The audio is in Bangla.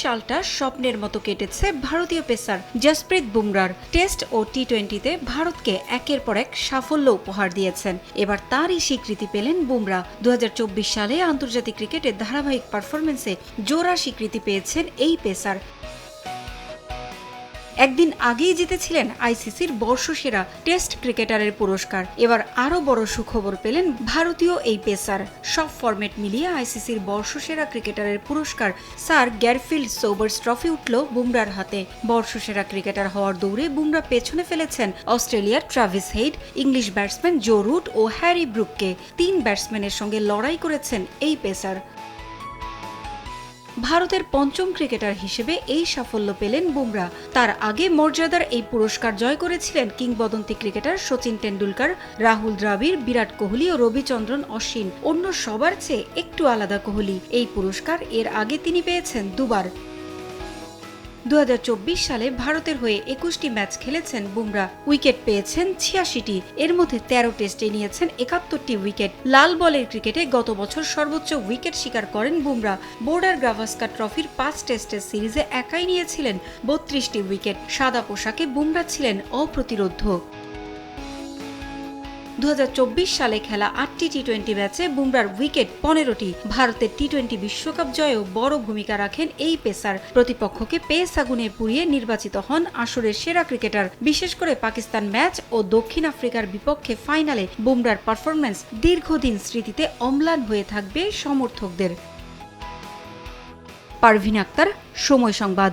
সালটা স্বপ্নের মতো কেটেছে ভারতীয় পেসার জসপ্রীত বুমরার। টেস্ট ও টি টোয়েন্টিতে ভারতকে একের পর এক সাফল্য উপহার দিয়েছেন। এবার তারই স্বীকৃতি পেলেন বুমরা। দু হাজার চব্বিশ সালে আন্তর্জাতিক ক্রিকেটের ধারাবাহিক পারফরমেন্সে জোড়া স্বীকৃতি পেয়েছেন এই পেসার। একদিন আগেই জিতেছিলেন আইসিসির বর্ষসেরা টেস্ট ক্রিকেটারের পুরস্কার। এবার আরও বড় সুখবর পেলেন ভারতীয় এই পেসার। সব ফরম্যাট মিলিয়ে আইসিসির বর্ষসেরা ক্রিকেটারের পুরস্কার স্যার গ্যারফিল্ড সোবার্স ট্রফি উঠল বুমরার হাতে। বর্ষসেরা ক্রিকেটার হওয়ার দৌড়ে বুমরা পেছনে ফেলেছেন অস্ট্রেলিয়ার Travis Head, English batsman Joe Root ও হ্যারি ব্রুককে। তিন ব্যাটসম্যানের সঙ্গে লড়াই করেছেন এই পেসার। ভারতের পঞ্চম ক্রিকেটার হিসেবে এই সাফল্য পেলেন বুমরা। তার আগে মর্যাদার এই পুরস্কার জয় করেছিলেন কিংবদন্তি ক্রিকেটার সচিন টেন্ডুলকার রাহুল দ্রাবিড়, বিরাট কোহলি ও রবিচন্দ্রন অশ্বিন। অন্য সবার চেয়ে একটু আলাদা কোহলি। এই পুরস্কার এর আগে তিনি পেয়েছেন দুবার। দু হাজার চব্বিশ সালে ভারতের হয়ে একুশটি ম্যাচ খেলেছেন বুমরা। উইকেট পেয়েছেন ছিয়াশিটি। এর মধ্যে তেরো টেস্টে নিয়েছেন একাত্তরটি উইকেট। লাল বলের ক্রিকেটে গত বছর সর্বোচ্চ উইকেট শিকার করেন বুমরা। বোর্ডার গাভাস্কার ট্রফির পাঁচ টেস্টের সিরিজে একাই নিয়েছিলেন বত্রিশটি উইকেট। সাদা পোশাকে বুমরা ছিলেন অপ্রতিরোধ্য। দুহাজার চব্বিশ সালে খেলা আটটি টি টোয়েন্টি ম্যাচে বুমরার উইকেট পনেরোটি। ভারতের টি টোয়েন্টি বিশ্বকাপ জয়েও বড় ভূমিকা রাখেন এই পেসার। প্রতিপক্ষকে পেস আগুনে পুড়িয়ে নির্বাচিত হন আসরের সেরা ক্রিকেটার। বিশেষ করে পাকিস্তান ম্যাচ ও দক্ষিণ আফ্রিকার বিপক্ষে ফাইনালে বুমরার পারফরম্যান্স দীর্ঘদিন স্মৃতিতে অম্লান হয়ে থাকবে সমর্থকদের। পারভিন আক্তার, সময় সংবাদ।